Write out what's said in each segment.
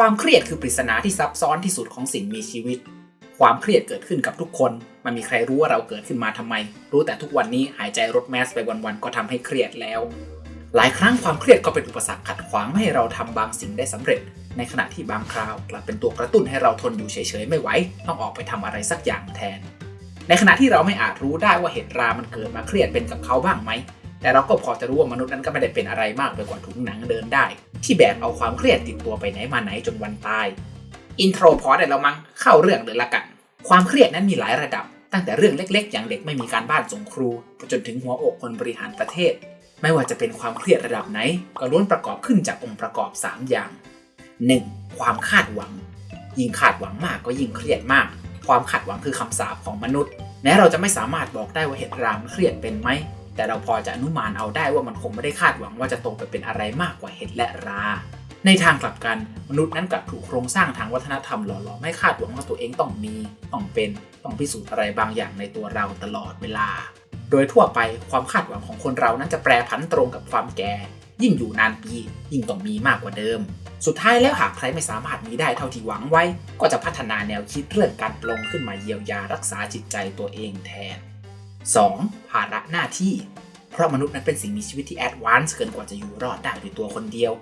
ความเครียดคือปริศนาที่ซับซ้อนที่สุดของสิ่งมีชีวิต ความเครียดเกิดขึ้นกับทุกคน มันมีใครรู้ว่าเราเกิดขึ้นมาทำไม รู้แต่ทุกวันนี้หายใจรถแมสไปวันๆก็ทำให้เครียดแล้ว หลายครั้งความเครียดก็เป็นอุปสรรคขัดขวางไม่ให้เราทำบางสิ่งได้สำเร็จ ในขณะที่บางคราวกลับเป็นตัวกระตุ้นให้เราทนอยู่เฉยๆไม่ไหวต้องออกไปทำอะไรสักอย่างแทน ในขณะที่เราไม่อาจรู้ได้ว่าเหตุรามันเกิดมาเครียดเป็นกับเขาบ้างไหมแต่เราก็พอจะรู้ว่ามนุษย์นั้นก็ไม่ได้เป็นอะไรมากไปกว่าถุงหนังเดินได้ ที่แบกเอาความเครียดติดตัวไปไหนมาไหนจนวันตาย อินโทรพอได้แล้วมั้งเข้าเรื่องเลยละกัน ความเครียดนั้นมีหลายระดับ ตั้งแต่เรื่องเล็ก ๆ อย่างเด็กไม่มีการบ้านส่งครูจนถึงหัวอกคนบริหารประเทศ ไม่ว่าจะเป็นความเครียดระดับไหน ก็ล้วนประกอบขึ้นจากองค์ประกอบ 3 อย่าง 1. ความคาดหวัง ยิ่งคาดหวังมากก็ยิ่งเครียดมาก ความคาดหวังคือคำสาปของมนุษย์แม้เราจะไม่สามารถบอกได้ว่าเหตุรามเครียดเป็นไหม แต่เราพอจะอนุมานเอาได้ว่ามันคงไม่ได้คาดหวังว่าจะโตไปเป็นอะไรมากกว่าเหตุและรา ในทางกลับกันมนุษย์นั้นกลับถูกโครงสร้างทางวัฒนธรรมหล่อหลอมให้คาดหวังว่าตัวเองต้องมีต้องเป็นต้องพิสูจน์อะไรบางอย่างในตัวเราตลอดเวลา โดยทั่วไปความคาดหวังของคนเรานั้นจะแปรผันตรงกับความแก่ ยิ่งอยู่นานปี ยิ่งต้องมีมากกว่าเดิม สุดท้ายแล้วหากใครไม่สามารถมีได้เท่าที่หวังไว้ ก็จะพัฒนาแนวคิดเรื่องการปลงขึ้นมาเยียวยารักษาจิตใจตัวเองแทน 2. ภาระหน้าที่ เพราะมนุษย์นั้นเป็นสิ่งมีชีวิตที่แอดวานซ์เกินกว่าจะอยู่รอดได้ด้วยตัวคนเดียว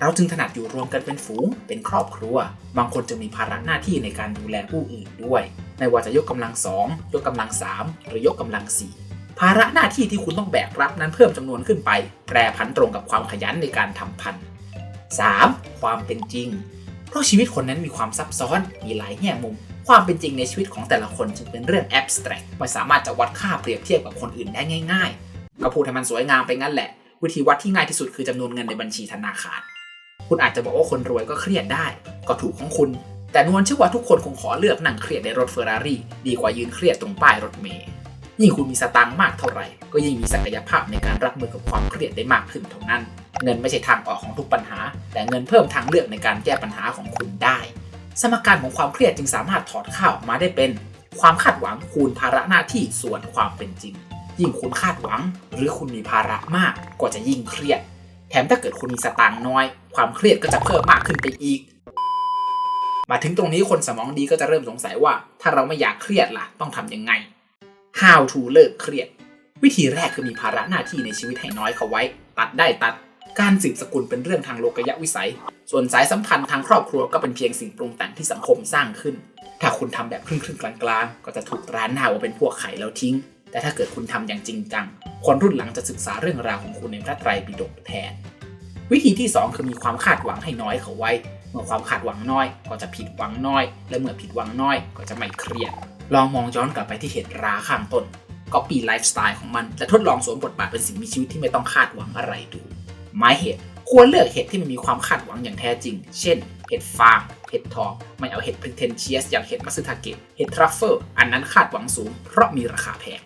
เราจึงถนัดอยู่รวมกันเป็นฝูง เป็นครอบครัว บางคนจะมีภาระหน้าที่ในการดูแลผู้อื่นด้วย ไม่ว่าจะยกกำลังสองยกกำลังสามหรือยกกำลังสี่ภาระหน้าที่ที่คุณต้องแบกรับนั้นเพิ่มจำนวนขึ้นไป แปรผันตรงกับความขยันในการทำพันธุ์ 3. ความเป็นจริง เพราะชีวิตคนนั้นมีความซับซ้อน มีหลายแง่มุม ความเป็นจริงในชีวิตของแต่ละคนจึงเป็นเรื่องแอบสแตรกไม่สามารถจะวัดค่าเปรียบเทียบกับคนอื่นได้ง่าย ๆ ก็พูดให้มันสวยงามไปงั้นแหละ วิธีวัดที่ง่ายที่สุดคือจำนวนเงินในบัญชีธนาคาร คุณอาจจะบอกว่าคนรวยก็เครียดได้ ก็ถูกของคุณ แต่นวลเชื่อว่าทุกคนคงขอเลือกนั่งเครียดในรถเฟอร์รารี่ดีกว่ายืนเครียดตรงป้ายรถเมล์ยิ่งคุณมีสตางค์มากเท่าไหร่ ก็ยิ่งมีศักยภาพในการรับมือกับความเครียดได้มากขึ้นเท่านั้น เงินไม่ใช่ทางออกของทุกปัญหา แต่เงินเพิ่มทางเลือกในการแก้ปัญหาของคุณได้ สมการของความเครียดจึงสามารถถอดค่าออกมาได้เป็น ความคาดหวังคูณภาระหน้าที่ส่วนความเป็นจริง ยิ่งคุณคาดหวัง หรือคุณมีภาระมากก็จะยิ่งเครียด แถมถ้าเกิดคุณมีสตางค์น้อย ความเครียดก็จะเพิ่มมากขึ้นไปอีก มาถึงตรงนี้คนสมองดีก็จะเริ่มสงสัยว่า ถ้าเราไม่อยากเครียดล่ะ ต้องทำยังไง How to เลิกเครียด วิธีแรกคือมีภาระหน้าที่ในชีวิตให้น้อยเข้าไว้ ตัดได้ตัด การสืบสกุลเป็นเรื่องทางโลกยะวิสัย ส่วนสายสัมพันธ์ทางครอบครัวก็เป็นเพียงสิ่งปรุงแต่งที่สังคมสร้างขึ้น ถ้าคุณทำแบบครึ่งๆกลางๆ ก็จะถูกร้านหน้าว่าเป็นพวกไข่แล้วทิ้ง แต่ถ้าเกิดคุณทำอย่างจริงจัง คนรุ่นหลังจะศึกษาเรื่องราวของคุณในพระไตรปิฎกแทน วิธีที่ 2 คือมีความคาดหวังให้น้อยเขาไว้ เมื่อความคาดหวังน้อย ก็จะผิดหวังน้อย และเมื่อผิดหวังน้อยก็จะไม่เครียด ลองมองย้อนกลับไปที่เหตุราข้างต้นก็ปีไลฟ์สไตล์ของมันและทดลองสวมบทบาทเป็นสิ่งมีชีวิตที่ไม่ต้องคาดหวังอะไรดู ไม้เห็ดควรเลือกเห็ดที่มันมีความคาดหวังอย่างแท้จริง เช่น เห็ดฟาง เห็ดทอง ไม่เอาเห็ดพริเทนเชียสอย่างเห็ดมัสทาเกะ เห็ดทรัฟเฟิล อันนั้นคาดหวังสูง เพราะมีราคาแพง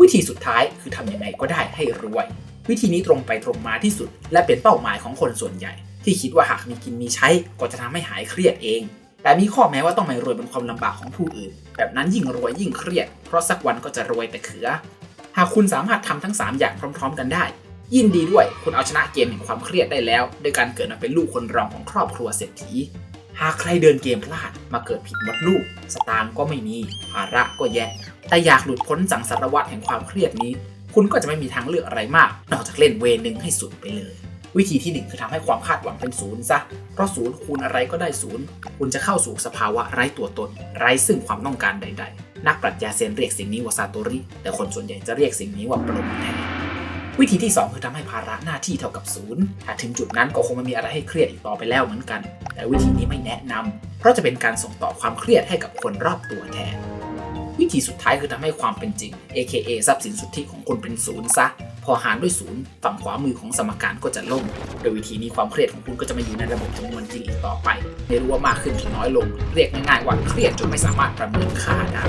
วิธีสุดท้ายคือทำยังไงก็ได้ให้รวย วิธีนี้ตรงไปตรงมาที่สุด และเป็นเป้าหมายของคนส่วนใหญ่ ที่คิดว่าหากมีกินมีใช้ก็จะทำให้หายเครียดเอง แต่มีข้อแม้ว่าต้องไม่รวยบนความลำบากของผู้อื่น แบบนั้นยิ่งรวยยิ่งเครียด เพราะสักวันก็จะรวยแต่เขือ หากคุณสามารถทำทั้ง 3 อย่างพร้อม ๆ กันได้ ยินดีด้วยคุณเอาชนะเกมแห่งความเครียดได้แล้วด้วยการเกิดมาเป็นลูกคนรองของครอบครัวเศรษฐี หากใครเดินเกมพลาดมาเกิดผิดมดลูก สตางก็ไม่มีภาระก็แย่แต่อยากหลุดพ้นสังสารวัฏแห่งความเครียดนี้ คุณก็จะไม่มีทางเลือกอะไรมาก นอกจากเล่นเวนึงให้สุดไปเลย วิธีที่หนึ่งคือทำให้ความคาดหวังเป็นศูนย์ซะเพราะศูนย์คูณอะไรก็ได้ศูนย์คุณจะเข้าสู่สภาวะไร้ตัวตน ไร้ซึ่งความต้องการใด ๆ นักปรัชญาเซนเรียกสิ่งนี้ว่าซาโตริแต่คนส่วนใหญ่จะเรียกสิ่งนี้ว่าปรมแทน วิธีที่ 2 คือทำให้ภาระหน้าที่เท่ากับศูนย์ถ้าถึงจุดนั้นก็คงไม่มีอะไรให้เครียดอีกต่อไปแล้วเหมือนกัน แต่วิธีนี้ไม่แนะนำเพราะจะเป็นการส่งต่อความเครียดให้กับคนรอบตัวแทน วิธีสุดท้ายคือทำให้ความเป็นจริง AKA ทรัพย์สินสุทธิของคุณเป็นศูนย์ซะพอหารด้วยศูนย์ฝั่งขวามือของสมการก็จะล่ม โดยวิธีนี้ความเครียดของคุณก็จะไม่อยู่ในระบบจำนวนจริงอีกต่อไป ไม่รู้ว่ามากขึ้นหรือน้อยลง เรียกง่ายๆว่าเครียดจนไม่สามารถประเมินค่าได้